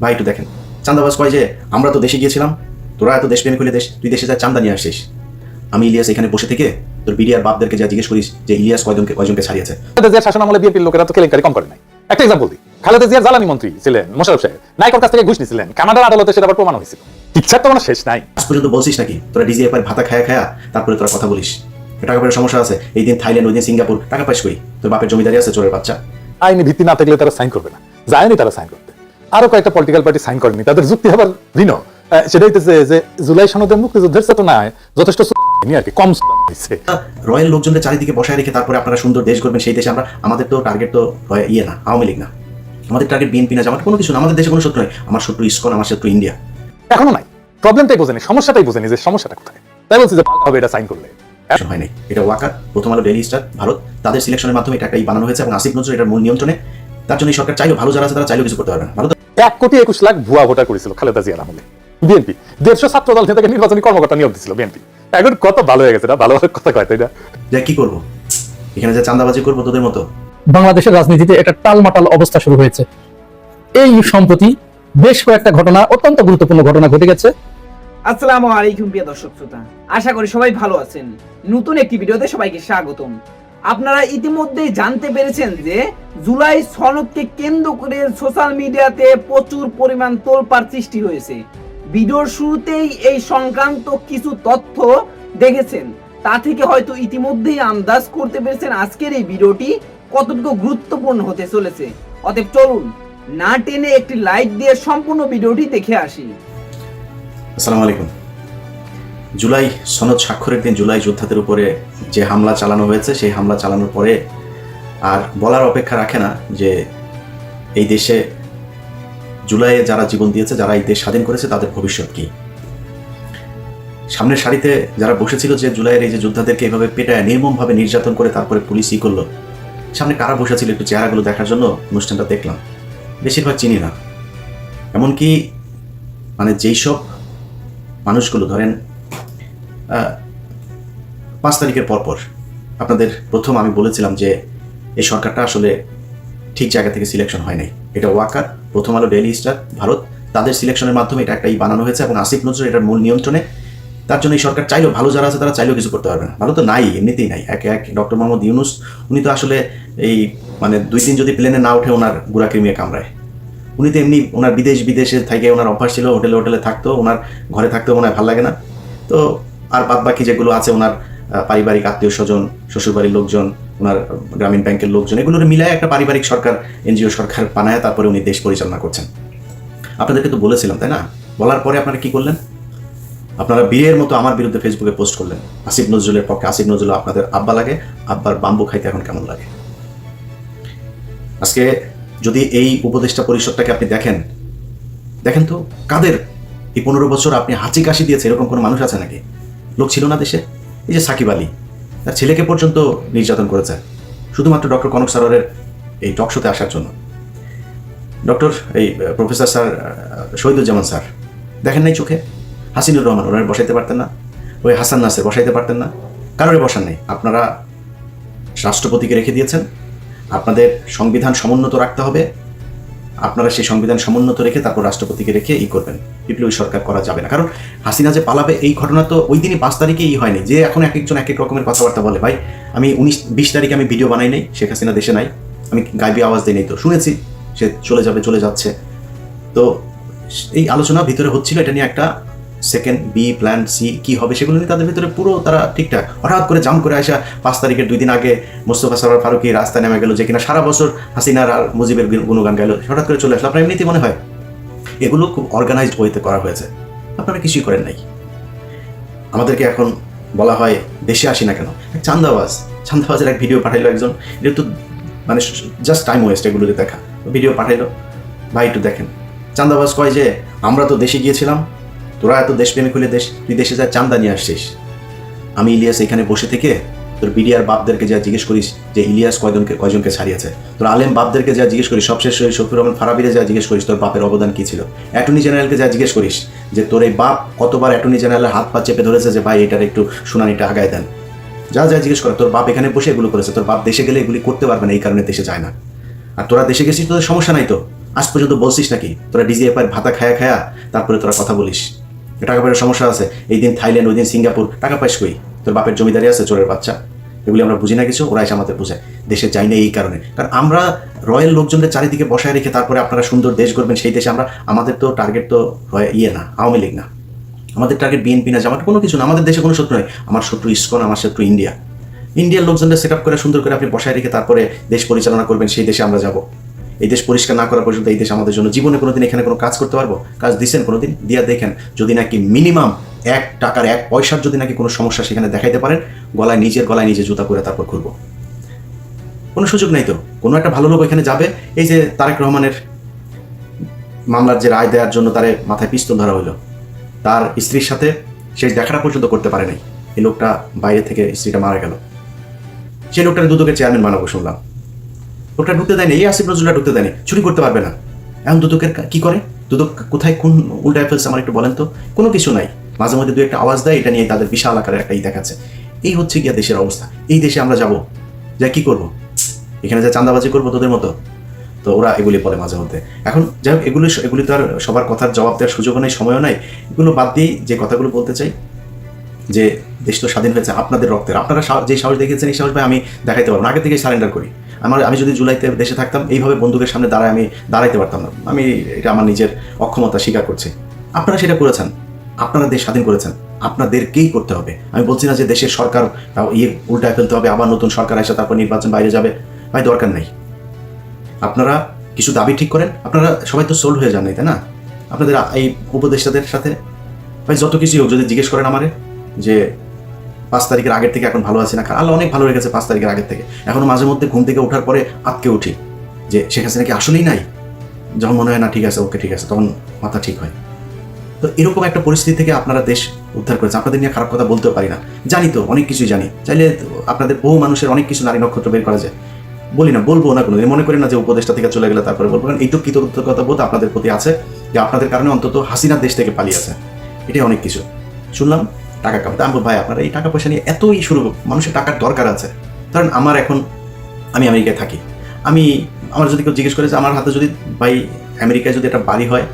ভাই একটু দেখেন। চান্দাবাজ কয় যে আমরা তো দেশে গিয়েছিলাম তোরা এত দেশপ্রেমিক হলে দেশ তুই দেশে যা চান্দা নিয়ে আসিস। আমি ইলিয়াস এখানে বসে থেকে তোর বিডিআর বাপদেরকে যা জিজ্ঞেস করিস যে ইলিয়াস কয়জনকে কয়জনকে ছাড়িয়েছে খালেদা শাসন আমলে বিএনপির লোকেরা তো কেলেঙ্কারি কম করে নাই। একটা এক্সাম্পল দিই। খালেদা জিয়ার জ্বালানি মন্ত্রী ছিলেন মোশারফ সাহেব। নাইকর কাছ থেকে ঘুষ নিছিলেন। কানাডার আদালতে সেটা আবার প্রমাণ হয়েছিল। ইচ্ছার তো কোনো শেষ নাই। আজ পর্যন্ত বলছিস নাকি? তোরা ডিজিএফ এর ভাতা খায়া খায়া তারপরে তোরা কথা বলিস। টাকা পয়সার সমস্যা আছে। এই দিন থাইল্যান্ড ওই দিন সিঙ্গাপুর। টাকা পাইস কই? তোর বাপের জমিদারি আছে চোরের বাচ্চা। আইনি ভিত্তি না থাকলে তারা সাইন করবে না। যায়নি তারা সাইন করতে আরও কয়েকটা পলিটিক্যাল পার্টি সাইন করেনি। তাদের যুক্তি আবার ভিন্ন। সেটা হইতেছে যে জুলাই সনদের মুক্তিযুদ্ধের চেতনায় যথেষ্ট আর কি কম হয়েছে রয়্যাল লোকজনদের চারিদিকে বসায় রেখে তারপরে আপনারা সুন্দর দেশ করবেন সেই দেশে আমরা আমাদের তো টার্গেট তো ইয়ে না আওয়ামী লীগ না। আমাদের টার্গেট বিএনপি না জামাত কোনো কিছু না আমাদের দেশে কোনো শত্রু নয় আমার শত্রু ইসকন আমার শত্রু ইন্ডিয়া। এখনও নাই। প্রবলেমটাই বোঝেনি সমস্যাটাই বোঝেনি যে সমস্যাটা কোথায়। তাই বলছি যে হবে এটা সাইন করলে। হয় নাই। এটা ওয়াকার প্রথম আলো ডেইলি স্টার ভারত তাদের সিলেকশনের মাধ্যমে এটা একটা বানানো হয়েছে এবং আসিফ নজরুল এটার মূল নিয়ন্ত্রণে। তার জন্য সরকার চাইলেও ভালো যারা আছে তারা চাইলেও কিছু করতে পারবে না। ভালো এক কোটি একুশ লাখ ভুয়া ভোটার করেছিল খালেদা জিয়ার আমলে। বিএনপি। দেড়শো ছাত্র দল থেকে নির্বাচনী কর্মকর্তা নিয়োগ দিছিল বিএনপি। এখন কত ভালো হয়ে গেছে না? ভালো কথা কয় তাই না? কি করব? এখানে যে চান্দাবাজি করব তোদের মতো। বাংলাদেশের রাজনীতিতে একটা টালমাটাল অবস্থা শুরু হয়েছে। এই সম্প্রতি বেশ কয়েকটা ঘটনা অত্যন্ত গুরুত্বপূর্ণ ঘটনা ঘটে গেছে। আসসালামু আলাইকুম প্রিয় দর্শক শ্রোতা। আশা করি সবাই ভালো আছেন। নতুন একটি ভিডিওতে সবাইকে স্বাগতম। আপনারা ইতিমধ্যেই জানতে পেরেছেন যে জুলাই সনদকে কেন্দ্র করে সোশ্যাল মিডিয়াতে প্রচুর পরিমাণ তোলপাড় সৃষ্টি হয়েছে। ভিডিওর শুরুতেই এই সংক্রান্ত কিছু তথ্য দেখেছেন। তা থেকে হয়তো ইতিমধ্যেই আন্দাজ করতে পেরেছেন আজকের এই ভিডিওটি কতটুকু গুরুত্বপূর্ণ হতে চলেছে। অতএব চলুন, না টেনে একটি লাইক দিয়ে সম্পূর্ণ ভিডিওটি দেখে আসি। আসসালামু আলাইকুম। জুলাই, সনদ স্বাক্ষরের দিন জুলাই যোদ্ধাদের উপরে যে হামলা চালানো হয়েছে, সেই হামলা চালানোর পরে আর বলার অপেক্ষা রাখে না যে এই দেশে জুলাইয়ে যারা জীবন দিয়েছে, যারা এই দেশ স্বাধীন করেছে, তাদের ভবিষ্যৎ কি? সামনের সারিতে যারা বসেছিল যে জুলাইয়ের এই যে যোদ্ধাদেরকে এভাবে পেটায়, নির্মমভাবে নির্যাতন করে তারপরে পুলিশ ই করল, সামনে কারা বসেছিল একটু চেহারাগুলো দেখার জন্য অনুষ্ঠানটা দেখলাম। বেশিরভাগ চিনি না। এমনকি মানে যেই সব মানুষগুলো, ধরেন পাঁচ তারিখের পরপর আপনাদের প্রথম আমি বলেছিলাম যে এই সরকারটা আসলে ঠিক জায়গা থেকে সিলেকশন হয় নাই। এটা ওয়াকার, প্রথম আলো ডেইলি স্টার ভারত, তাদের সিলেকশনের মাধ্যমে এটা একটা ই বানানো হয়েছে এবং আসিফ নজরুল এটার মূল নিয়ন্ত্রণে। তার জন্য এই সরকার চাইলেও ভালো যারা আছে তারা চাইলেও কিছু করতে পারবে না। ভালো তো নাই, এমনিতেই নাই। এক এক ডক্টর মোহাম্মদ ইউনুস, উনি তো আসলে এই মানে দুই দিন যদি প্লেনে না উঠে ওনার গুড়া কৃমিয়ে কামড়ায়। উনি তো এমনি ওনার বিদেশ বিদেশে থেকে ওনার অভ্যাস ছিল, হোটেলে হোটেলে থাকতো, ওনার ঘরে থাকতেও মনে হয় ভালো লাগে না। তো আর বাদ বাকি যেগুলো আছে ওনার পারিবারিক আত্মীয় স্বজন, শ্বশুরবাড়ির লোকজন, ওনার গ্রামীণ ব্যাংকের লোকজন, এগুলোর মিলায় একটা পারিবারিক সরকার, এনজিও সরকার বানায়, তারপরে উনি দেশ পরিচালনা করছেন। আপনাদেরকে তো বলেছিলাম, তাই না? বলার পরে আপনারা কি করলেন? আপনারা বিয়ের মতো আমার বিরুদ্ধে ফেসবুকে পোস্ট করলেন। আসিফ নজরুলের পক্ষে, আসিফ নজরুল আপনাদের আব্বা লাগে, আব্বার বাম্বু খাইতে এখন কেমন লাগে? আজকে যদি এই উপদেষ্টা পরিষদটাকে আপনি দেখেন দেখেন তো কাদের? এই পনেরো বছর আপনি হাঁচি কাশি দিয়েছে, এরকম কোনো মানুষ আছে নাকি? লোক ছিল না দেশে। এই যে সাকিব আলী, তার ছেলেকে পর্যন্ত নির্যাতন করেছে, শুধুমাত্র ডক্টর কনক সারের এই টক শোতে আসার জন্য। ডক্টর, এই প্রফেসর স্যার শহীদুজ্জামান স্যার, দেখেন নাই চোখে? হাসিনুর রহমান, ওনার বসাইতে পারতেন না? ওই হাসান নাসের বসাইতে পারতেন না? কারোর বসান নেই। আপনারা রাষ্ট্রপতিকে রেখে দিয়েছেন। আপনাদের সংবিধান সমুন্নত রাখতে হবে। আপনারা সেই সংবিধান সমুন্নত রেখে তারপর রাষ্ট্রপতিকে রেখে ই করবেন। বিপ্লবী সরকার করা যাবে না। কারণ হাসিনা যে পালাবে, এই ঘটনা তো ওই দিনই পাঁচ তারিখে ই হয়নি। যে এখন এক একজন এক এক রকমের কথাবার্তা বলে, ভাই, আমি উনিশ, বিশ তারিখে আমি ভিডিও বানাই নাই, শেখ হাসিনা দেশে নাই। আমি গাইবি আওয়াজ দিই নাই তো। শুনেছি, সে চলে যাবে, চলে যাচ্ছে। তো এই আলোচনা ভিতরে হচ্ছিল, এটা নিয়ে একটা সেকেন্ড বি প্ল্যান সি কি হবে সেগুলো নিয়ে তাদের ভিতরে পুরো তারা ঠিকঠাক। হঠাৎ করে জাম করে আসা পাঁচ তারিখের দুই দিন আগে মোস্তফা সরার ফারুকি রাস্তায় নেমে গেল যে কিনা সারা বছর হাসিনার আর মুজিবের গুণ- গুণগান গেল হঠাৎ করে চলে আসলো। আপনার এমনিতেই মনে হয় এগুলো খুব অর্গানাইজড ওয়েতে করা হয়েছে। আপনারা কিছুই করেন নাই। আমাদেরকে এখন বলা হয়, দেশে আসি না কেন? চান্দাবাজ, চান্দাবাজের এক ভিডিও পাঠাইলো একজন। এটা তো মানে জাস্ট টাইম ওয়েস্ট এগুলোকে দেখা। ভিডিও পাঠাইলো। ভাই, একটু দেখেন। চান্দাবাজ কয় যে, আমরা তো দেশে গিয়েছিলাম তোরা এত দেশপ্রেমিক হলে দেশ তুই দেশে যা চান্দা নিয়ে আসছিস। আমি ইলিয়াস এখানে বসে থেকে তোর বিডিআর বাপদেরকে যা জিজ্ঞেস করিস যে ইলিয়াস কয়জনকে কয়জনকে ছাড়িয়েছে, তোর আলেম বাপদেরকে যা জিজ্ঞেস করিস, সবশেষ শফির রহমান ফারাবিরে যা জিজ্ঞেস করিস, তোর বাপের অবদান কি ছিল? অ্যাটর্নি জেনারেলকে যা জিজ্ঞেস করিস যে তোর এই বাপ কতবার অ্যাটর্নি জেনারেলের হাত পা চেপে ধরেছে যে ভাই এটার একটু শুনানিটা আগায় দেন। যা যা জিজ্ঞেস করে, তোর বাপ এখানে বসে এগুলো করেছে, তোর বাপ দেশে গেলে এগুলি করতে পারবে না, এই কারণে দেশে যায় না। আর তোরা দেশে গেছিস, তোদের সমস্যা নাই তো? আজ পর্যন্ত বলছিস নাকি? তোরা ডিজিএফআই ভাতা খায়া খায়া তারপরে তোরা কথা বলিস। টাকা পয়সার সমস্যা আছে, এই দিন থাইল্যান্ড, ওই দিন সিঙ্গাপুর, টাকা পাইস কই? তোর বাপের জমিদারি আছে, চোরের বাচ্চা। এগুলি আমরা বুঝি না কিছু, ওরা এসে আমাদের বোঝায়। দেশে যাই না এই কারণে। কারণ আমরা রয়্যাল লোকজনদের চারিদিকে বসায় রেখে তারপরে আপনারা সুন্দর দেশ করবেন সেই দেশে আমরা, আমাদের তো টার্গেট তো ইয়ে না, আওয়ামী লীগ না। আমাদের টার্গেট বিএনপি না, জামাত কোনো কিছু না, আমাদের দেশে কোনো শত্রু নয় আমার শত্রু ইসকন, আমার শত্রু ইন্ডিয়া। ইন্ডিয়ার লোকজনদের সেট আপ করে সুন্দর করে আপনি বসায় রেখে তারপরে দেশ পরিচালনা করবেন, সেই দেশে আমরা যাব। এই দেশ পরিষ্কার না করা পর্যন্ত এই দেশ আমাদের জন্য জীবনে কোনোদিন এখানে কোনো কাজ করতে পারব? কাজ দিচ্ছেন কোনোদিন? দিয়া দেখেন, যদি নাকি মিনিমাম এক টাকার এক পয়সার যদি নাকি কোনো সমস্যা সেখানে দেখাইতে পারেন, গলায় নিজের গলায় নিজে জুতা করে তারপর ঘুরবো। কোনো সুযোগ নেই তো? কোনো একটা ভালো লোক এখানে যাবে? এই যে তারেক রহমানের মামলার যে রায় দেওয়ার জন্য তারে মাথায় পিস্তল ধরা হলো তার স্ত্রীর সাথে সে দেখাটা পর্যন্ত করতে পারে নাই। এই লোকটা বাইরে থেকে স্ত্রীটা মারা গেল। সেই লোকটাকে দুদকের চেয়ারম্যান বানাবো শুনলাম। লোকটা ঢুকতে দেয়নি, এই আসিফ নজরুল্লাহ ঢুকতে দেয়নি, চুরি করতে পারবে না। এখন দুদকের কি করে? দুদক কোথায়, কোন উল্টায় ফেলছে আমার একটু বলেন তো। কোনো কিছু নাই। মাঝে মধ্যে দু একটা আওয়াজ দেয়, এটা নিয়ে তাদের বিশাল আকারের একটা ই দেখাচ্ছে। এই হচ্ছে গিয়া দেশের অবস্থা। এই দেশে আমরা যাব। যা কি করব? এখানে যা চাঁদাবাজি করব তোদের মতো। তো ওরা এগুলি বলে মাঝে মধ্যে। এখন যাই হোক, এগুলি এগুলি তো আর সবার কথার জবাব দেওয়ার সুযোগও নেই, সময়ও নাই। এগুলো বাদ দিয়েই যে কথাগুলো বলতে চাই, যে দেশ তো স্বাধীন হয়েছে, আপনাদের রক্তের। আপনারা যে সাহস দেখিয়েছেন, এই সাহস ভাই আমি দেখাইতে পারব আগে থেকে সারেন্ডার করি। আমার আমি যদি জুলাইতে দেশে থাকতাম, এইভাবে বন্দুকের সামনে দাঁড়ায় আমি দাঁড়াইতে পারতাম না। আমি এটা আমার নিজের অক্ষমতা স্বীকার করছি। আপনারা সেটা করেছেন। আপনারা দেশ স্বাধীন করেছেন। আপনাদেরকেই করতে হবে। আমি বলছি না যে দেশের সরকার ইয়ে উল্টায় ফেলতে হবে, আবার নতুন সরকার আসে তারপর নির্বাচন বাইরে যাবে। ভাই, দরকার নেই। আপনারা কিছু দাবি ঠিক করেন। আপনারা সবাই তো সোল্ড হয়ে যান তাই না? আপনাদের এই উপদেষ্টাদের সাথে? ভাই, যত কিছুই হোক, যদি জিজ্ঞেস করেন আমারে যে পাঁচ তারিখের আগের থেকে এখন ভালো আছি না। আল্লাহ অনেক ভালো রেখেছে পাঁচ তারিখের আগের থেকে। এখনও মাঝে মধ্যে ঘুম থেকে ওঠার পরে আটকে উঠি। যে শেখ হাসিনা কি আসলেই নাই? যখন মনে হয় না, ঠিক আছে, ওকে ঠিক আছে, তখন মাথা ঠিক হয়। তো এরকম একটা পরিস্থিতি থেকে আপনারা দেশ উদ্ধার করেছে। আপনাদের নিয়ে খারাপ কথা বলতেও পারি না। জানি তো, অনেক কিছুই জানি। চাইলে আপনাদের বহু মানুষের অনেক কিছু নারী নক্ষত্র বের করা যায়। বলি না, বলব না কোনো মনে করি না যে উপদেষ্টা থেকে চলে গেলে তারপরে বলব। কারণ এইটুকু কৃতজ্ঞতা বোধ আপনাদের প্রতি আছে যে আপনাদের কারণে অন্তত হাসিনা দেশ থেকে পালিয়েছে এটাই অনেক কিছু। শুনলাম টাকা কামাতে। আমি ভাই, আপনারা এই টাকা পয়সা নিয়ে এতই শুরু, মানুষের টাকার দরকার আছে। কারণ আমার এখন, আমি আমেরিকায় থাকি। আমি, আমার যদি কেউ জিজ্ঞেস করে যে আমার হাতে যদি, ভাই, আমেরিকায় যদি একটা বাড়ি হয়,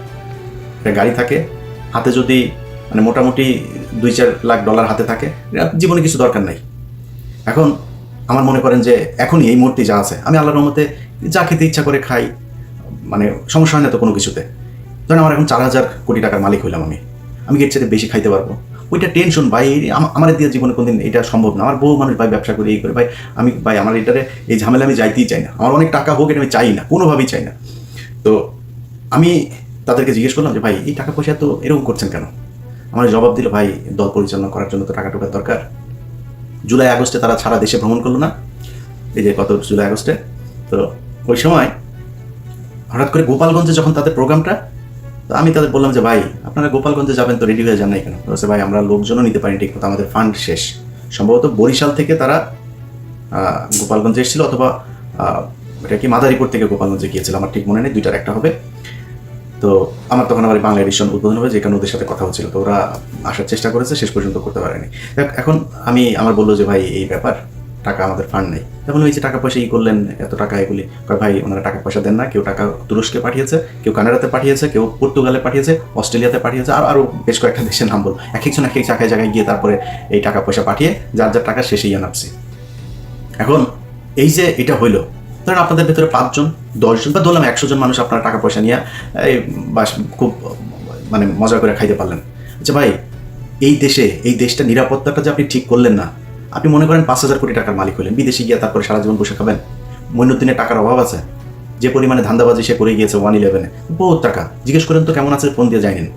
একটা গাড়ি থাকে, হাতে যদি মানে মোটামুটি দুই চার লাখ ডলার হাতে থাকে জীবনে কিছু দরকার নাই। এখন আমার মনে করেন যে এখনই এই মুহূর্তে যা আছে, আমি আল্লাহর রহমতে যা খেতে ইচ্ছা করে খাই মানে সমস্যা হয় না তো কোনো কিছুতে। ধরেন আমার এখন চার হাজার কোটি টাকার মালিক হইলাম আমি। আমি এর চাইতে বেশি খাইতে পারব? ওইটা টেনশন ভাই আম- আমার দিয়ে জীবনে কোনদিন এটা সম্ভব না। আমার বহু মানুষ, ভাই, ব্যবসা করে এই করে, ভাই, আমি, ভাই, আমার এটারে, এই ঝামেলা আমি যাইতেই চাই না। আমার অনেক টাকা হোক, এটা আমি চাই না, কোনোভাবেই চাই না। তো আমি তাদেরকে জিজ্ঞেস করলাম যে, ভাই, এই টাকা পয়সা তো এরকম করছেন কেন? আমার জবাব দিল, ভাই, দল পরিচালনা করার জন্য তো টাকা টুকার দরকার। জুলাই, আগস্টে তারা সারা দেশে ভ্রমণ করল না। এই যে গত জুলাই, আগস্টে। তো ওই সময় হঠাৎ করে গোপালগঞ্জে যখন তাদের প্রোগ্রামটা তো আমি তাদের বললাম যে, ভাই, আপনারা গোপালগঞ্জে যাবেন তো রেডি হয়ে যান নাই কেন বলছে, ভাই, আমরা লোকজনও নিতে পারিনি, ঠিক মতো, আমাদের ফান্ড শেষ। সম্ভবত বরিশাল থেকে তারা গোপালগঞ্জে এসেছিল অথবা এটা কি মাদারীপুর থেকে গোপালগঞ্জে গিয়েছিল, আমার ঠিক মনে নেই, দুইটার একটা হবে। তো আমার তখন আমার বাংলা এডিশন উদ্বোধন হবে, যেখানে ওদের সাথে কথা হচ্ছিল। তো ওরা আসার চেষ্টা করেছে, শেষ পর্যন্ত করতে পারেনি। এখন আমি, আমার বলল যে, ভাই, এই ব্যাপার টাকা আমাদের ফান্ড নেই। তখন ওই যে টাকা পয়সা ই করলেন, এত টাকা এগুলি, কয় ভাই ওনারা টাকা পয়সা দেন না, কেউ টাকা তুরস্কে পাঠিয়েছে, কেউ কানাডাতে পাঠিয়েছে, কেউ পর্তুগালে পাঠিয়েছে, অস্ট্রেলিয়াতে পাঠিয়েছে, আর আরও বেশ কয়েকটা দেশের নাম বল এক একজন এক এক জায়গায় জায়গায় গিয়ে তারপরে এই টাকা পয়সা পাঠিয়ে যার যার টাকা শেষেই আনাপছি এখন এই যে এটা হইল, ধরেন আপনাদের ভেতরে পাঁচজন, দশজন বা ধরলাম একশো জন মানুষ আপনার টাকা পয়সা নিয়ে, এই বাস খুব মানে মজা করে খাইতে পারলেন। আচ্ছা ভাই, এই দেশে, এই দেশটা নিরাপত্তাটা যে আপনি ঠিক করলেন না আপনি মনে করেন পাঁচ হাজার কোটি টাকার মালিক হলেন, বিদেশে গিয়ে তারপরে সারা জীবন বসে খাবেন। মইনুদ্দিনের টাকার অভাব আছে, যে পরিমাণে ধান্দাবাজি সে করে গিয়েছে ওয়ান ইলেভেনে। বহুত টাকা। জিজ্ঞেস করেন তো কেমন আছে, ফোন দিয়ে যায়নি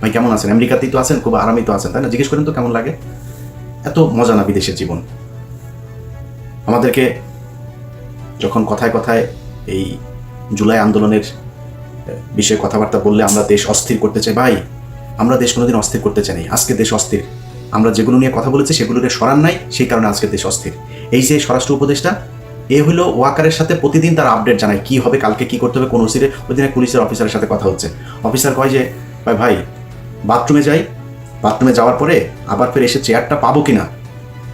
ভাই, কেমন আছেন? আমেরিকাতেই তো আছেন, খুব আরামেই তো আছেন, তাই না? জিজ্ঞেস করেন তো কেমন লাগে? এত মজা না বিদেশের জীবন। আমাদেরকে যখন কথায় কথায় এই জুলাই আন্দোলনের বিষয়ে কথাবার্তা বললে আমরা দেশ অস্থির করতে চাই। ভাই, আমরা দেশ কোনোদিন অস্থির করতে চাই আজকে দেশ অস্থির। আমরা যেগুলো নিয়ে কথা বলেছি সেগুলোকে সরান নাই, সেই কারণে আজকে দেশ অস্থির। এই যে স্বরাষ্ট্র উপদেষ্টা, এ হলো ওয়াকারের সাথে প্রতিদিন তার আপডেট জানায় কি হবে, কালকে কি করতে হবে, কোন ওসিরে ওই দিনে পুলিশের অফিসারের সাথে কথা হচ্ছে। অফিসার কয় যে, ভাই ভাই, বাথরুমে যাই। বাথরুমে যাওয়ার পরে আবার ফের এসে চেয়ারটা পাবো কিনা?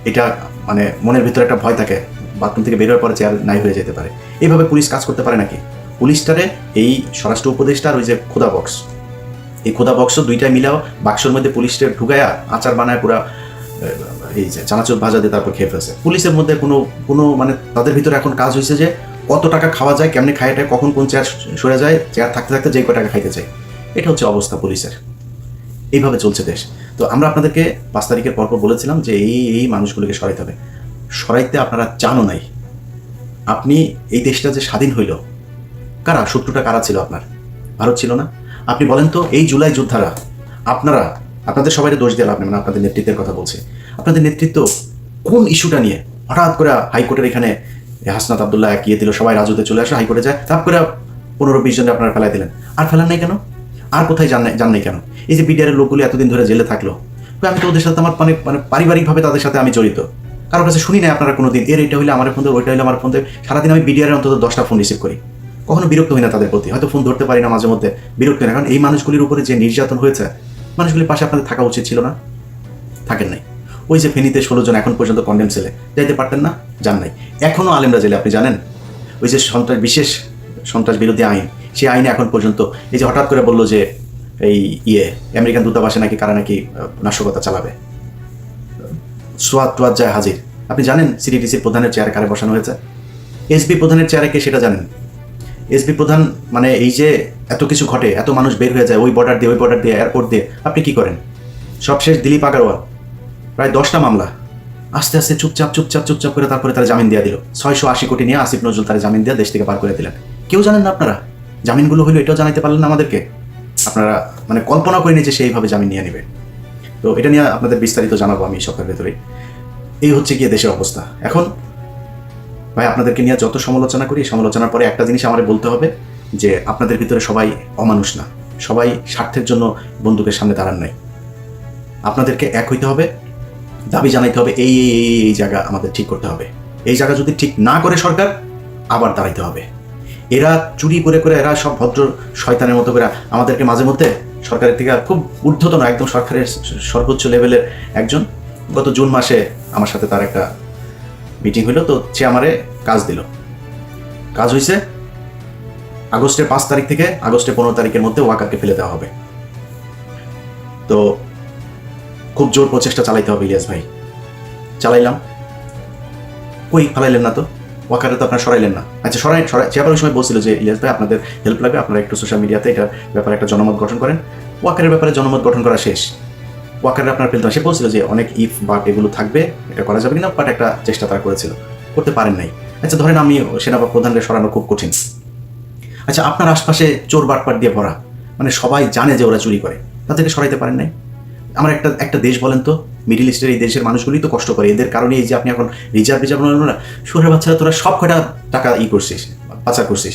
এটা মানে মনের ভিতরে একটা ভয় থাকে। বাথরুম থেকে বেরোয়ার পরে চেয়ার নাই হয়ে যেতে পারে। এইভাবে পুলিশ কাজ করতে পারে নাকি? পুলিশটারে এই স্বরাষ্ট্র উপদেষ্টার ওই যে খোদা বক্স এই খোদা বক্স দুইটা মিলাও, বাক্সর মধ্যে পুলিশটা ঢুকায়া আচার বানায় পুরা এই যে চানাচুর ভাজা দিয়ে তারপর খেয়ে ফেলছে। পুলিশের মধ্যে কোনো কোনো মানে তাদের ভিতরে এখন কাজ হয়েছে যে কত টাকা খাওয়া যায়, কেমনে খায় কখন কোন চেয়ার সরে যায়, চেয়ার থাকতে থাকতে যেই কয় টাকা খাইতে চাই এটা হচ্ছে অবস্থা পুলিশের। এইভাবে চলছে দেশ। তো আমরা আপনাদেরকে পাঁচ তারিখের পরপর বলেছিলাম যে এই এই মানুষগুলোকে সরাইতে হবে। সরাইতে আপনারা চানও নাই। আপনি এই দেশটা যে স্বাধীন হইল, কারা? শত্রুটা কারা ছিল আপনার? ভারত ছিল না? আপনি বলেন তো, এই জুলাই যোদ্ধারা, আপনারা, আপনাদের সবাই দোষ দিয়ে লাভ নেই মানে আপনাদের নেতৃত্বের কথা বলছি। আপনাদের নেতৃত্ব কোন ইস্যুটা নিয়ে হঠাৎ করে হাইকোর্টের এখানে হাসনাত আবদুল্লাহ একিয়ে দিল, সবাই রাজুতে চলে আসে হাইকোর্টে যায়, তাপ করে পনেরো বিশ জনে আপনারা ফেলাই দিলেন। আর ফেলান নাই কেন? আর কোথায় নাই- যান নাই কেন? এই যে বিডিআরের লোকগুলো এতদিন ধরে জেলে থাকল আমি তো ওদের সাথে আমার মানে মানে পারিবারিকভাবে তাদের সাথে আমি জড়িত। কারোর কাছে শুনি নাই আপনারা কোনো দিন এর এটা হইলে আমার ফোন ওইটা হইলে আমার ফোন সারাদিন আমি বিডিআরের অন্তত দশটা ফোন রিসিভ করি। কখনো বিরক্ত হই না তাদের প্রতি। হয়তো ফোন ধরতে পারি না মাঝে মধ্যে। বিরক্ত না। কারণ এই মানুষগুলির উপরে যে নির্যাতন হয়েছে, মানুষগুলির পাশে আপনাদের থাকা উচিত ছিল না। থাকেন নাই। ওই যে ফেনীতে ষোলো জন এখন পর্যন্ত কন্ডেম ছেলে যাইতে পারতেন না, যান নাই। এখনও আলেমরা জেলে, আপনি জানেন? ওই যে সন্ত্রাস, বিশেষ সন্ত্রাস বিরোধী আইন, সেই আইনে এখন পর্যন্ত এই যে হঠাৎ করে বলল যে এই ইয়ে আমেরিকান দূতাবাসে নাকি কারা নাকি নাশকতা চালাবে। সোয়াদ টোয়াদ যায় হাজির। আপনি জানেন সিডিটিসির প্রধানের চেয়ারে কারে বসানো হয়েছে? এসবি প্রধানের চেয়ারে কে সেটা জানেন? এসবি প্রধান মানে এই যে এত কিছু ঘটে, এত মানুষ বের হয়ে যায় ওই বর্ডার দিয়ে, ওই বর্ডার দিয়ে এয়ারপোর্ট দিয়ে, আপনি কি করেন? সবশেষ দিলীপ আগারওয়াল, প্রায় দশটা মামলা। আস্তে আস্তে চুপচাপ চুপচাপ চুপচাপ করে তারপরে তারা জামিন দিয়ে দিল। ছয়শো আশি কোটি নিয়ে আসিফ নজরুল তারা জামিন দিয়ে দেশ থেকে পার করে দিলেন। কেউ জানেন না আপনারা? জামিনগুলো হইল এটাও জানাইতে পারলেন না আমাদেরকে? আপনারা মানে কল্পনা করিনি যে সেইভাবে জামিন নিয়ে নেবে। তো এটা নিয়ে আপনাদের বিস্তারিত জানাব আমি সপ্তাহের ভেতরেই। এই হচ্ছে গিয়ে দেশের অবস্থা। এখন ভাই, আপনাদেরকে নিয়ে যত সমালোচনা করি, সমালোচনার পরে একটা জিনিস আমার বলতে হবে যে আপনাদের ভিতরে সবাই অমানুষ না। সবাই স্বার্থের জন্য বন্দুকের সামনে দাঁড়ান নাই। আপনাদেরকে এক হইতে হবে, দাবি জানাইতে হবে, এই এই এই জায়গা আমাদের ঠিক করতে হবে। এই জায়গা যদি ঠিক না করে সরকার, আবার দাঁড়াইতে হবে। এরা চুরি করে করে এরা সব ভদ্র শয়তানের মতো করে আমাদেরকে মাঝে মধ্যে সরকারের থেকে খুব ঊর্ধ্বতন, একদম সরকারের সর্বোচ্চ লেভেলের একজন। গত জুন মাসে আমার সাথে তার একটা মিটিং হইল তো সে আমারে কাজ দিল। কাজ হয়েছে আগস্টের পাঁচ তারিখ থেকে আগস্টের পনেরো তারিখের মধ্যে ওয়াকারকে ফেলে দেওয়া হবে। তো খুব জোর প্রচেষ্টা চালাইতে হবে ইলিয়াস ভাই। চালাইলাম। কই ফালাইলেন না তো? ওয়াকারে তো আপনারা সরাইলেন না। আচ্ছা সরাই সরাই। ওই সময় বলছিল যে, ইলিয়াস ভাই, আপনাদের হেল্প লাগবে। আপনারা একটু সোশ্যাল মিডিয়াতে এটার ব্যাপারে একটা জনমত গঠন করেন। ওয়াকারের ব্যাপারে জনমত গঠন করা শেষ। ওয়াকারে আপনার হয়। সে বলছিল যে অনেক ইফ বা এগুলো থাকবে, এটা করা যাবে কিনা বাট একটা চেষ্টা তারা করেছিল। করতে পারেন নাই। আচ্ছা ধরেন আমি সেনা প্রধানকে সরানো খুব কঠিন। আচ্ছা আপনার আশপাশে চোর বাটপাট দিয়ে ভরা মানে সবাই জানে যে ওরা চুরি করে, তাদেরকে সরাইতে পারেন নাই? আমার একটা একটা দেশ বলেন তো, মিডিল ইস্টের এই দেশের মানুষগুলি তো কষ্ট করে, এদের কারণে এই যে আপনি এখন রিজার্ভ রিজার্ভ না শহরের বাচ্চারা তোরা সব কয়টা টাকা ই করছিস, পাচার করছিস?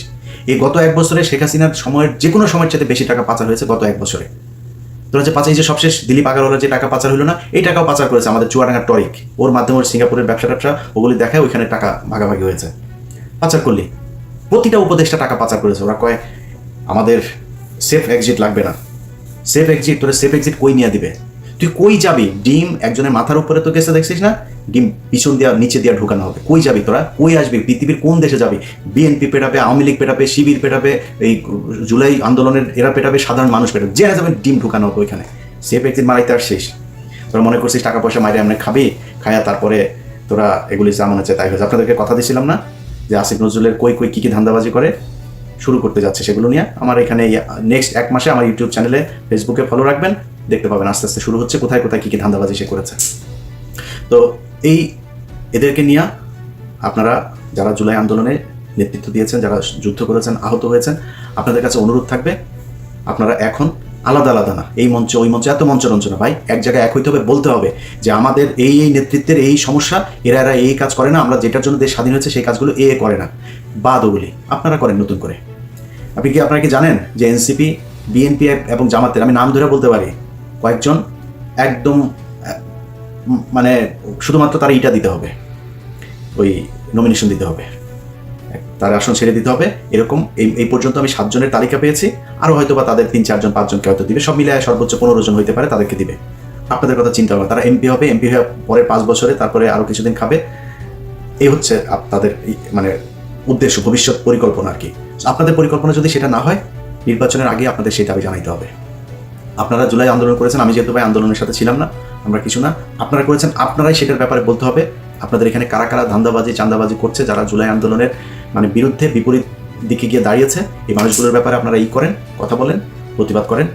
এই গত এক বছরে শেখ হাসিনার সময়ের যে কোনো সময়ের চাইতে বেশি টাকা পাচার হয়েছে গত এক বছরে। তোরা পাচার, এই যে সবশেষ দিলীপ আগারওয়ালার যে টাকা পাচার হলো না, এই টাকাও পাচার করেছে আমাদের চুয়াডাঙ্গার টরিক। ওর মাধ্যমে সিঙ্গাপুরের ব্যবসা ট্যাবসা ওগুলি দেখায়, ওইখানে টাকা ভাগাভাগি হয়েছে। পাচার করলি। প্রতিটা উপদেশটা টাকা পাচার করেছে। ওরা কয়, আমাদের সেফ এক্সিট লাগবে না। সেফ এক্সিট তোরা সেফ এক্সিট কই নিয়ে দিবে? তুই কই যাবি? ডিম একজনের মাথার উপরে তো গেছে, দেখছিস না? ডিম পিছন দেওয়া নিচে দেওয়া ঢুকানো হবে। কই যাবি তোরা? কই আসবি? পৃথিবীর কোন দেশে যাবি? বিএনপি পেটাবে, আওয়ামী লীগ পেটাবে, শিবির পেটাবে, এই জুলাই আন্দোলনের এরা পেটাবে, সাধারণ মানুষ পেটাবে। যে যাবে, ডিম ঢুকানো হবে ওইখানে। সেফ এক্সিট মারাইতে আর শেষ। তোরা মনে করছিস টাকা পয়সা মাইরে এমনি খাবি, খায়া তারপরে তোরা এগুলি যা হচ্ছে তাই হয়েছে। আপনাদেরকে কথা দিয়েছিলাম না যে আসিফ নজরুলের কই কই কী কী ধান্দাবাজি করে? শুরু করতে যাচ্ছে সেগুলো নিয়ে। আমার এখানে নেক্সট এক মাসে আমার ইউটিউব চ্যানেলে ফেসবুকে ফলো রাখবেন। দেখতে পাবেন, আস্তে আস্তে শুরু হচ্ছে, কোথায় কোথায় কী কী ধান্দাবাজি সে করেছে। তো এই এদেরকে নিয়ে আপনারা যারা জুলাই আন্দোলনে নেতৃত্ব দিয়েছেন, যারা যুদ্ধ করেছেন, আহত হয়েছেন, আপনাদের কাছে অনুরোধ থাকবে, আপনারা এখন আলাদা আলাদা না, এই মঞ্চ, ওই মঞ্চ এত মঞ্চ রঞ্চনা ভাই, এক জায়গায় এক হইতে হবে, বলতে হবে যে আমাদের এই এই নেতৃত্বের এই সমস্যা, এরা এরা এই কাজ করে না, আমরা যেটার জন্য দেশ স্বাধীন হয়েছে সেই কাজগুলো এ এ করে না। বাদ ওগুলি, আপনারা করেন নতুন করে। আপনি কি, আপনারা কি জানেন যে এনসিপি, বিএনপি এবং জামাতের, আমি নাম ধরে বলতে পারি কয়েকজন একদম মানে শুধুমাত্র তারা ইটা দিতে হবে। ওই নমিনেশন দিতে হবে। তার আসন ছেড়ে দিতে হবে। এরকম এই এই পর্যন্ত আমি সাতজনের তালিকা পেয়েছি। আরও হয়তো বা তাদের তিন, চারজন, পাঁচজনকে হয়তো দিবে। সব মিলিয়ে সর্বোচ্চ পনেরো জন হইতে পারে, তাদেরকে দিবে। আপনাদের কথা চিন্তা হবে তারা এমপি হবে এমপি হয়ে পরে পাঁচ বছরে তারপরে আরও কিছুদিন খাবে। এই হচ্ছে তাদের মানে উদ্দেশ্য, ভবিষ্যৎ পরিকল্পনা আর কি। আপনাদের পরিকল্পনা যদি সেটা না হয়, নির্বাচনের আগে আপনাদের সেই দাবি জানাইতে হবে। আপনারা জুলাই আন্দোলন করেছেন, আমি যেহেতু ভাই আন্দোলনের সাথে ছিলাম না, আমরা কিছু না। আপনারা করেছেন, আপনারাই সেটার ব্যাপারে বলতে হবে। আপনাদের এখানে কারা কারা ধান্দাবাজি চান্দাবাজি করছে, যারা জুলাই আন্দোলনের মানে বিরুদ্ধে বিপরীত দিকে গিয়ে দাঁড়িয়েছে, এই মানুষগুলোর ব্যাপারে আপনারা ই করেন, কথা বলেন, প্রতিবাদ করেন।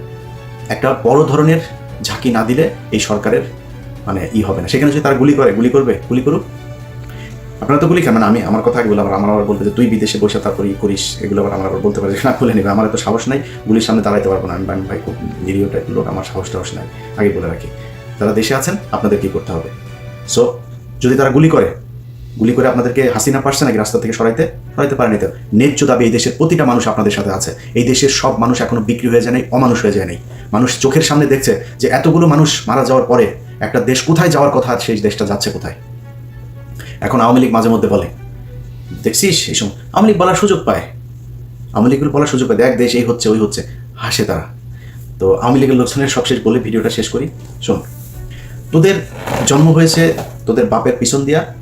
একটা বড় ধরনের ঝাঁকি না দিলে এই সরকারের মানে ই হবে না। সেখানে যদি তারা গুলি করে, গুলি করবে, গুলি করুক আপনারা তো গুলি খান মানে আমি, আমার কথা এগুলো আবার আমার আবার বলতে যে তুই বিদেশে বসে তারপরে ই করিস, এগুলো আবার আমার আবার বলতে পারি না বলে নেবে। আমার তো সাহস নাই, গুলির সামনে দাঁড়াইতে পারব না। আমি ভাই খুব নিরীহ টাইপের লোক, আমার সাহস টাহস নাই। আগে বলে রাখি। যারা দেশে আছেন, আপনাদের কি করতে হবে? সো যদি তারা গুলি করে গুলি করে আপনাদেরকে হাসিনা পারছে নাকি রাস্তা থেকে সরাইতে? সরাইতে পারেনি তো। ন্যায্য দাবি এই দেশের প্রতিটা মানুষ আপনাদের সাথে আছে। এই দেশের সব মানুষ এখনও বিক্রি হয়ে যায় নাই, অমানুষ হয়ে যায় নাই। মানুষ চোখের সামনে দেখছে যে এতগুলো মানুষ মারা যাওয়ার পরে একটা দেশ কোথায় যাওয়ার কথা সেই দেশটা যাচ্ছে কোথায়? এখন আওয়ামী লীগ মাঝে মধ্যে বলে। দেখছিস? এই সময় আওয়ামী লীগ বলার সুযোগ পায়। আওয়ামী লীগগুলো বলার সুযোগ পায়। দেখ, দেশ এই হচ্ছে, ওই হচ্ছে। হাসে তারা। তো আওয়ামী লীগের লোকজনের সবশেষ বলে ভিডিওটা শেষ করি। শোন, তোদের জন্ম হয়েছে তোদের বাপের পিছন দিয়া।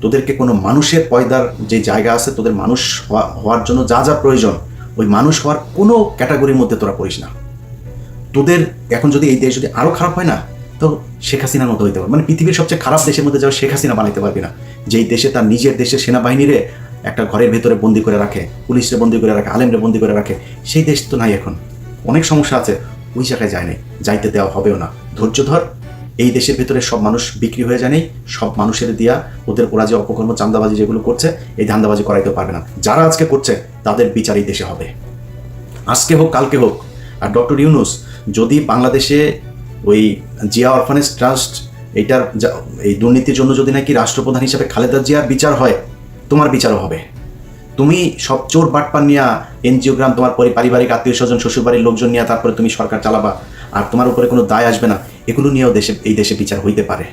তোদেরকে কোনো মানুষের পয়দার যে জায়গা আছে, তোদের মানুষ হওয়া- হওয়ার জন্য যা যা প্রয়োজন, ওই মানুষ হওয়ার কোনো ক্যাটাগরির মধ্যে তোরা পড়িস না। তোদের এখন যদি এই দেশ যদি আরও খারাপ হয় না তো শেখ হাসিনার মতো হইতে পারবে। মানে পৃথিবীর সবচেয়ে খারাপ দেশের মধ্যে যাওয়া শেখ হাসিনা বানাইতে পারবি না, যেই দেশে তার নিজের দেশের সেনাবাহিনীরে একটা ঘরের ভেতরে বন্দি করে রাখে, পুলিশরে বন্দি করে রাখে, আলেমরে বন্দি করে রাখে, সেই দেশ তো নাই এখন। অনেক সমস্যা আছে, ওই জায়গায় যায় নাই, যাইতে দেওয়া হবেও না। ধৈর্য ধর, এই দেশের ভেতরে সব মানুষ বিক্রি হয়ে যায় নাই, সব মানুষের দিয়া ওদের ওরা যে অপকর্ম চান্দাবাজি যেগুলো করছে, এই ধান্দাবাজি করাইতে পারবে না। যারা আজকে করছে, তাদের বিচার এই দেশে হবে। আজকে হোক, কালকে হোক। আর ডক্টর ইউনুস, যদি বাংলাদেশে ওই জিয়া অরফানেজ ট্রাস্ট, এইটার এই দুর্নীতির জন্য যদি নাকি রাষ্ট্রপ্রধান হিসাবে খালেদা জিয়ার বিচার হয়, তোমার বিচারও হবে। তুমি সব চোর বাটপার নিয়ে এনজিও গ্রাম তোমার পরি- পারিবারিক আত্মীয় স্বজন, শ্বশুরবাড়ির লোকজন নিয়ে তারপরে তুমি সরকার চালাবা, আর তোমার উপরে কোনো দায় আসবে না, এগুলো নিয়েও দেশে, এই দেশে বিচার হইতে পারে।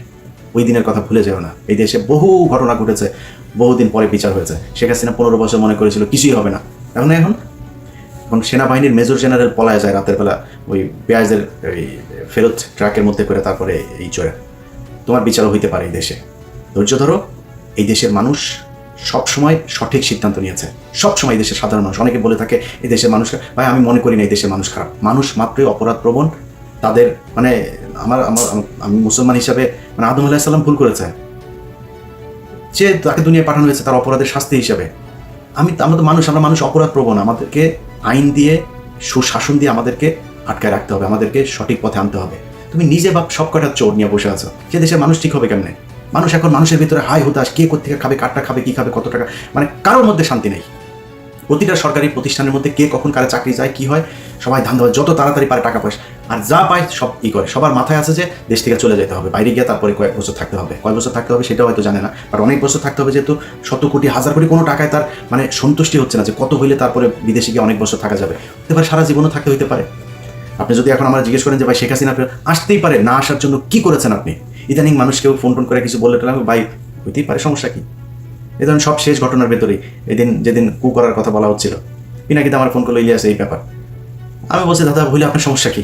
ওই দিনের কথা ভুলে যেও না। এই দেশে বহু ঘটনা ঘটেছে, বহুদিন পরে বিচার হয়েছে। শেখ হাসিনা পনেরো বছর মনে করেছিল কিছুই হবে না। এখন এখন? এখন সেনাবাহিনীর মেজর জেনারেল পলায় যায় রাতের বেলা, ওই পেঁয়াজের ফেরত ট্রাকের মধ্যে করে তারপরে এই চড়ে তোমার বিচারও হইতে পারে এই দেশে। ধৈর্য ধরো, এই দেশের মানুষ সব সময় সঠিক সিদ্ধান্ত নিয়েছে। সব সময় দেশের সাধারণ মানুষ। অনেকে বলে থাকে, এই দেশের মানুষ ভাই, আমি মনে করি না এই দেশের মানুষ খারাপ। মানুষ মাত্রই অপরাধ প্রবণ তাদের মানে আমার আমার আমি মুসলমান হিসাবে মানে আদম আলাহিসাল্লাম ভুল করেছে। যে তাকে দুনিয়ায় পাঠানো হয়েছে তার অপরাধের শাস্তি হিসাবে। আমি, আমরা তো মানুষ, আমরা মানুষ অপরাধ প্রবণ আমাদেরকে আইন দিয়ে, সুশাসন দিয়ে আমাদেরকে আটকায় রাখতে হবে, আমাদেরকে সঠিক পথে আনতে হবে। তুমি নিজে বাপ সব কটা চোর নিয়ে বসে আছো। সে দেশের মানুষ ঠিক হবে কেমনে? মানুষ এখন মানুষের ভিতরে হাই হতাশ, কে কোথেকে খাবে, কারটা খাবে, কি খাবে, কত টাকা? মানে কারোর মধ্যে শান্তি নেই। প্রতিটা সরকারি প্রতিষ্ঠানের মধ্যে কে কখন কারে চাকরি যায়, কি হয়, সবাই ধান দেওয়া যত তাড়াতাড়ি পারে টাকা পয়সা। আর যা পায় সব ই করে। সবার মাথায় আছে যে দেশ থেকে চলে যেতে হবে। বাইরে গিয়ে তারপরে কয়েক বছর থাকতে হবে। কয়েক বছর থাকতে হবে সেটাও হয়তো জানে না। আর অনেক বছর থাকতে হবে যেহেতু শত কোটি, হাজার কোটি কোনো টাকায় তার মানে সন্তুষ্টি হচ্ছে না যে কত হইলে তারপরে বিদেশে গিয়ে অনেক বছর থাকা যাবে। হতে পারে সারা জীবনও থাকতে হইতে পারে। আপনি যদি এখন আমরা জিজ্ঞেস করেন যে, ভাই, শেখ হাসিনা আপনি আসতেই পারে, না আসার জন্য কি করেছেন আপনি? ইদানিং মানুষ কেউ ফোন টোন করে কিছু বললে টলে ভাই, হইতেই পারে, সমস্যা কি? এ ধরনের সব শেষ ঘটনার ভেতরেই এদিন যেদিন কু করার কথা বলা হচ্ছিল, পিনাকিতে আমার ফোন করল, ইলিয়াস, এই ব্যাপার। আমি বলছি, দাদা, হইলে আপনার সমস্যা কি?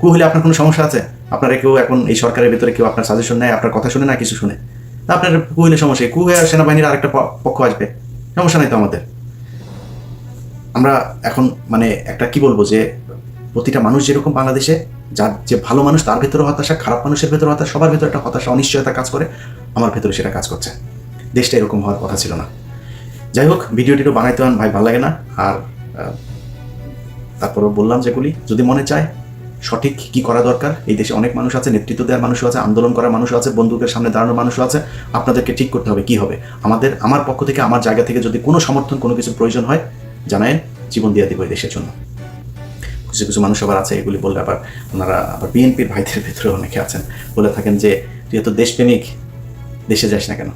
কু হলে আপনার কোনো সমস্যা আছে? আপনারা কেউ এখন এই সরকারের ভেতরে কেউ আপনার সাজেশন নেয়, আপনার কথা শুনে না, কিছু শুনে? তা আপনার কু হলে সমস্যা কি? হয়ে সেনাবাহিনীর আরেকটা পক্ষ আসবে, সমস্যা নাই তো আমাদের। আমরা এখন মানে একটা কি বলব যে প্রতিটা মানুষ যেরকম বাংলাদেশে, যার যে ভালো মানুষ তার ভেতরে হতাশা, খারাপ মানুষের ভেতরে হতাশা, সবার ভেতরে একটা হতাশা, অনিশ্চয়তা কাজ করে, আমার ভেতরে সেটা কাজ করছে। দেশটা এরকম হওয়ার কথা ছিল না। যাই হোক ভিডিওটিও বানাইতে হন ভাই, ভালো লাগে না। আর তারপরেও বললাম যেগুলি, যদি মনে চায় সঠিক কি করা দরকার, এই দেশে অনেক মানুষ আছে, নেতৃত্ব দেওয়ার মানুষ আছে, আন্দোলন করার মানুষ আছে বন্দুকের সামনে দাঁড়ানোর মানুষ আছে, আপনাদেরকে ঠিক করতে হবে কি হবে। আমাদের, আমার পক্ষ থেকে, আমার জায়গা থেকে যদি কোনো সমর্থন, কোনো কিছু প্রয়োজন হয় জানায় জীবন দিয়ে দিব এই দেশের জন্য। কিছু কিছু মানুষ আবার আছে, এগুলি বললে আবার ওনারা আবার বিএনপির ভাইদের ভেতরে অনেকে আছেন। বলে থাকেন যে, তুই এত দেশপ্রেমিক, দেশে যাস না কেন?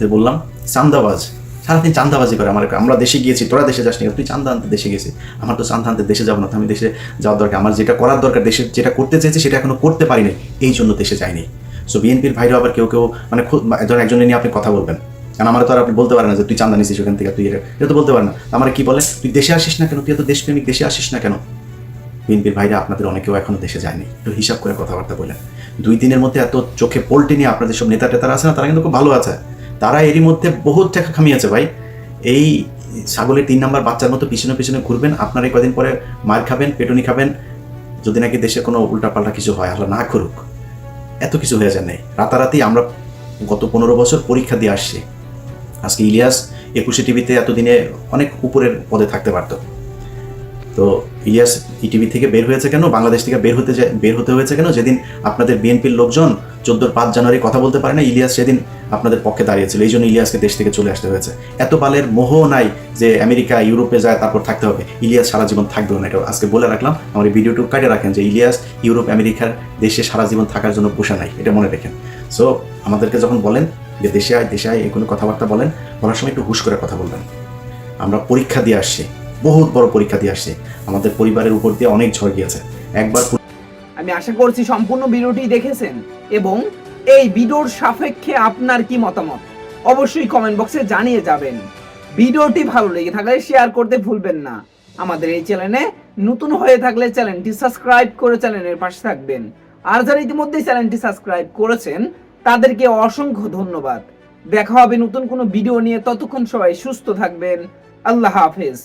যে বললাম, চান্দাবাজ, সারাদিন চান্দাবাজি করে আমার, আমরা দেশে গিয়েছি, তোরা দেশে যাস না তুই চান্দা আনতে দেশে গেছি, আমার তো চান্দা আনতে দেশে যাব না, তো আমি দেশে যাওয়ার দরকার, আমার যেটা করার দরকার, দেশে যেটা করতে চেয়েছি, সেটা এখনও করতে পারিনি, এই জন্য দেশে যাইনি। সো বিএনপির ভাইরাও আবার কেউ কেউ মানে ধর একজনের নিয়ে আপনি কথা বলবেন, কারণ আমার তো আর আপনি বলতে পারেন না যে, তুই চান্দা নিছিস ওখান থেকে, তুই এটা তো বলতে পারেন না। আমার কি বলে, তুই দেশে আসিস না কেন? তুই এত দেশপ্রেমিক, দেশে আসিস না কেন? বিএনপির ভাইরা আপনাদের অনেকেও এখনও দেশে যায়নি। একটু হিসাব করে কথাবার্তা বলেন। দুই দিনের মধ্যে এত চোখে পোল্টে নিয়ে আপনাদের সব নেতা টেতারা আছে না? তারা কিন্তু খুব ভালো আছে। তারা এরই মধ্যে বহুত টাকা খামিয়েছে ভাই। এই ছাগলের তিন নাম্বার বাচ্চার মতো পিছনে পিছনে ঘুরবেন, আপনার কদিন পরে মার খাবেন, পেটুনি খাবেন। যদি নাকি দেশে কোনো উল্টাপাল্টা কিছু হয়, আল্লাহ না করুক, এত কিছু হয়ে যায় নাই। রাতারাতি আমরা গত পনেরো বছর পরীক্ষা দিয়ে আসছি। আজকে ইলিয়াস একুশে টিভিতে এতদিনে অনেক উপরের পদে থাকতে পারতো। তো ইলিয়াস ইটিভি থেকে বের হয়েছে কেন? বাংলাদেশ থেকে বের হতে বের হতে হয়েছে কেন? যেদিন আপনাদের বিএনপির লোকজন চোদ্দোর পাঁচ জানুয়ারি কথা বলতে পারে না, ইলিয়াস সেদিন আপনাদের পক্ষে দাঁড়িয়েছিল। এই জন্য ইলিয়াসকে দেশ থেকে চলে আসতে হয়েছে। এত বালের মোহ নাই যে আমেরিকা, ইউরোপে যায়, তারপর থাকতে হবে। ইলিয়াস সারা জীবন থাকবে না, এটা আজকে বলে রাখলাম। আমার এই ভিডিওটুকু কাটে রাখেন যে ইলিয়াস, ইউরোপ, আমেরিকার দেশে সারা জীবন থাকার জন্য বসে নাই, এটা মনে রাখেন। সো আমাদেরকে যখন বলেন যে দেশে আয় দেশে আয়, এই কোনো কথাবার্তা বলেন, বলার সময় একটু হুশ করে কথা বলবেন। আমরা পরীক্ষা দিয়ে আসছি। বহুত বড় পরীক্ষা দিয়ে আসছি। আমাদের পরিবারের উপর দিয়ে অনেক ঝড় গিয়েছে। একবার আমি আশা করছি সম্পূর্ণ ভিডিওটি দেখেছেন এবং এই ভিডিওর সাপেক্ষে আপনার কি মতামত? অবশ্যই কমেন্ট বক্সে জানিয়ে যাবেন। ভিডিওটি ভালো লেগে থাকলে শেয়ার করতে ভুলবেন না। আমাদের এই চ্যানেলে নতুন হয়ে থাকলে চ্যানেলটি সাবস্ক্রাইব করে চ্যানেলের পাশে থাকবেন। আর যারা ইতিমধ্যে চ্যানেলটি সাবস্ক্রাইব করেছেন, তাদেরকে অসংখ্য ধন্যবাদ। দেখা হবে নতুন কোনো ভিডিও নিয়ে। ততক্ষণ সবাই সুস্থ থাকবেন। আল্লাহ হাফেজ।